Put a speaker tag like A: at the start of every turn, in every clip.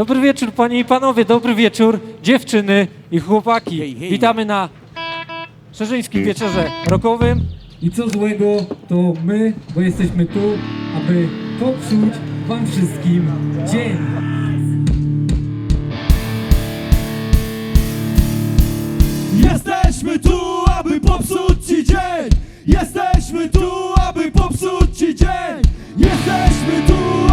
A: Dobry wieczór, panie i panowie, dobry wieczór, dziewczyny i chłopaki. Witamy na Szerzyńskim Wieczorze Rokowym.
B: I co złego, to my, bo jesteśmy tu, aby popsuć wam wszystkim dzień.
C: Jesteśmy tu, aby popsuć ci dzień! Jesteśmy tu, aby popsuć ci dzień! Jesteśmy tu,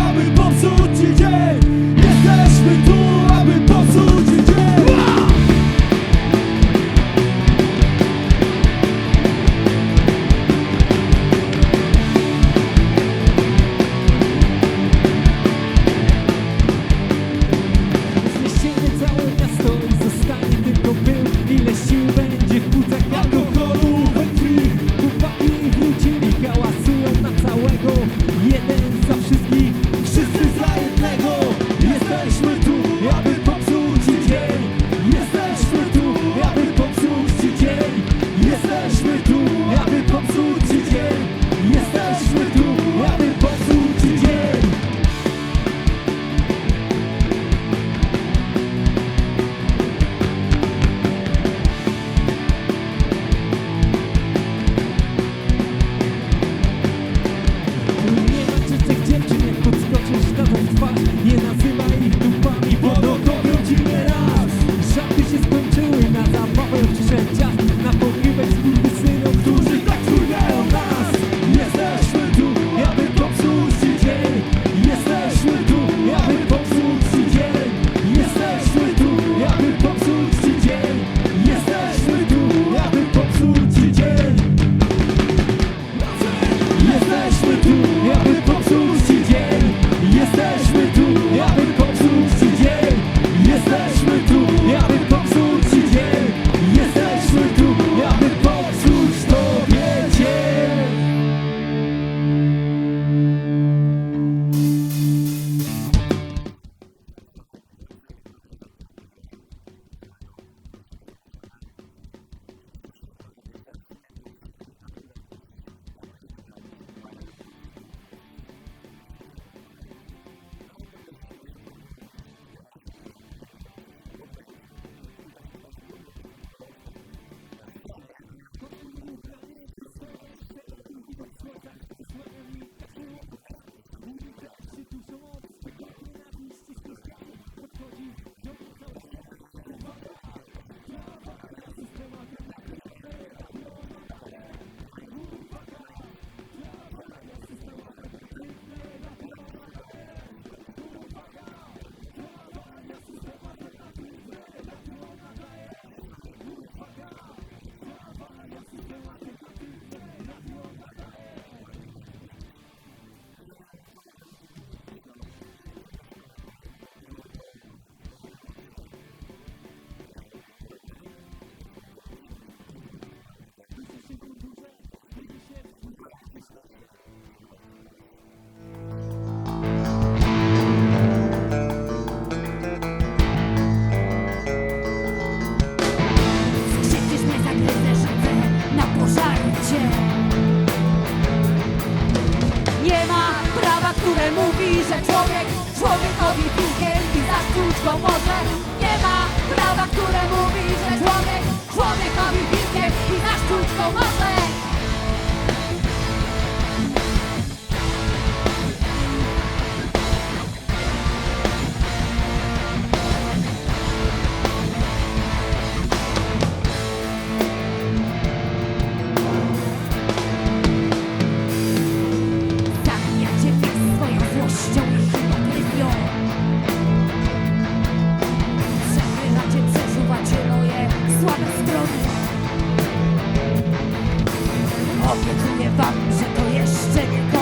D: Powiedz mnie wam, tak, że to jeszcze nie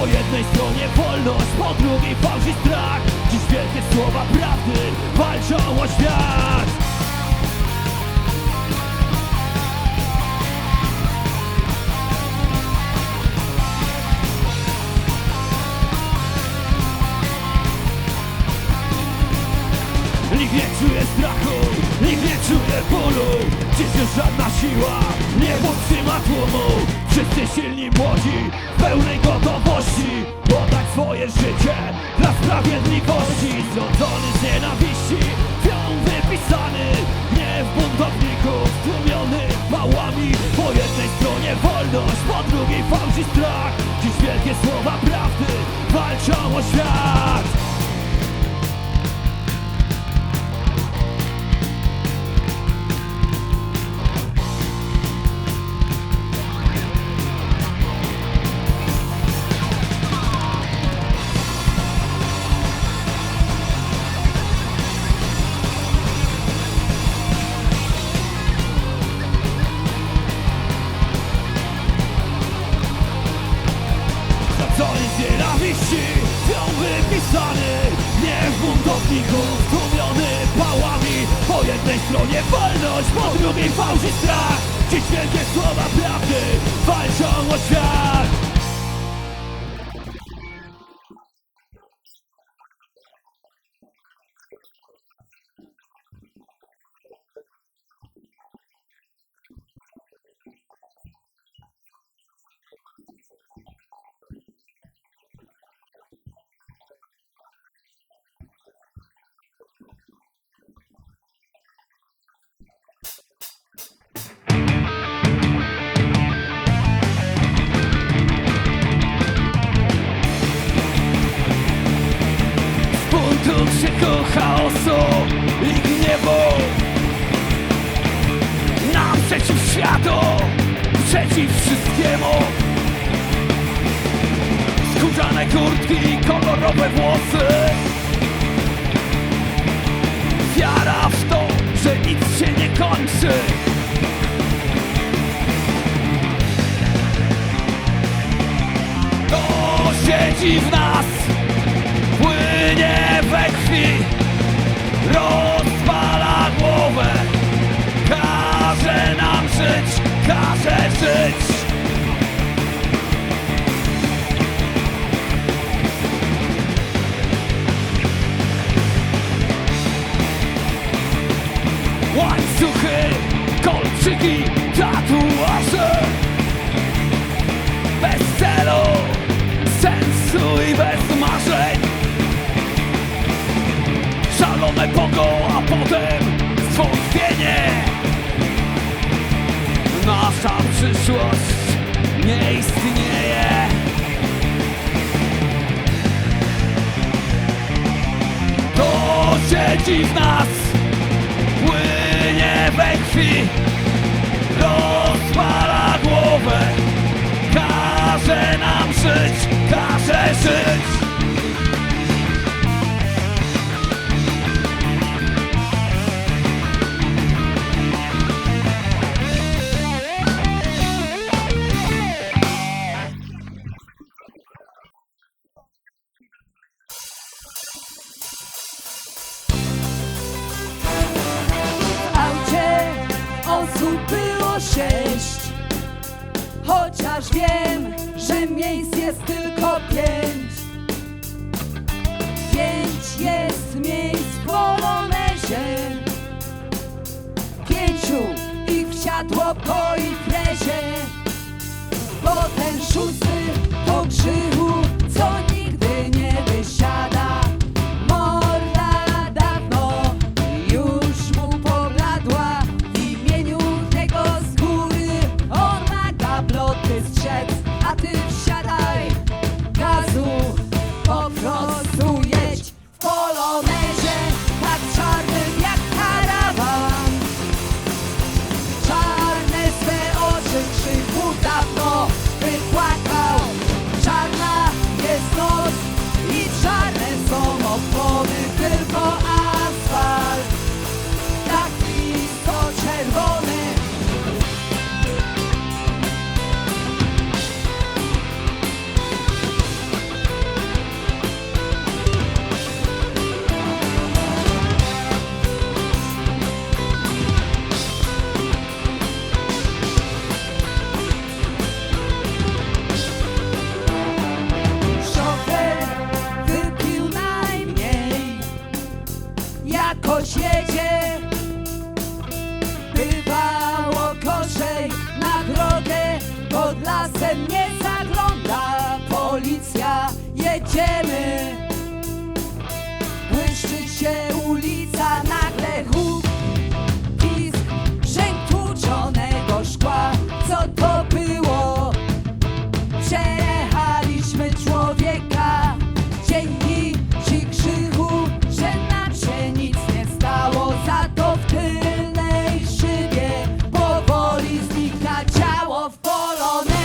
C: Po jednej stronie wolność, po drugiej fałsz i strach. Dziś wielkie słowa prawdy walczą o świat. Nikt nie czuje strachu, nikt nie czuje bólu. Dziś już żadna siła nie podtrzyma tłumu. Wszyscy silni młodzi, pełnej gotowości wolność, po drugiej fałsz i strach. Dziś wielkie słowa prawdy walczą o świat krzyku chaosu i gniewu. Naprzeciw światu, przeciw wszystkiemu. Skórzane kurtki, kolorowe włosy. Wiara w to, że nic się nie kończy. To siedzi w nas we krwi. Rozpala głowę. Każe nam żyć, każe żyć. Łańcuchy, kolczyki, tatuaże przyszłość nie istnieje. To siedzi w nas, płynie we krwi Rozpala głowę, każe nam żyć, każe żyć
D: Wiem, że miejsc jest tylko pięć. Pięć jest miejsc w Polonezie Pięciu ich wsiadło po imprezie Bo ten szósty to grzychu, nie zagląda Policja, jedziemy. Błyszczy się ulica Nagle huk Pisk, brzęk tłuczonego szkła. Co to było? Przejechaliśmy człowieka. Dzięki ci krzyku, że nam się nic nie stało. Za to w tylnej szybie powoli znika ciało w polonez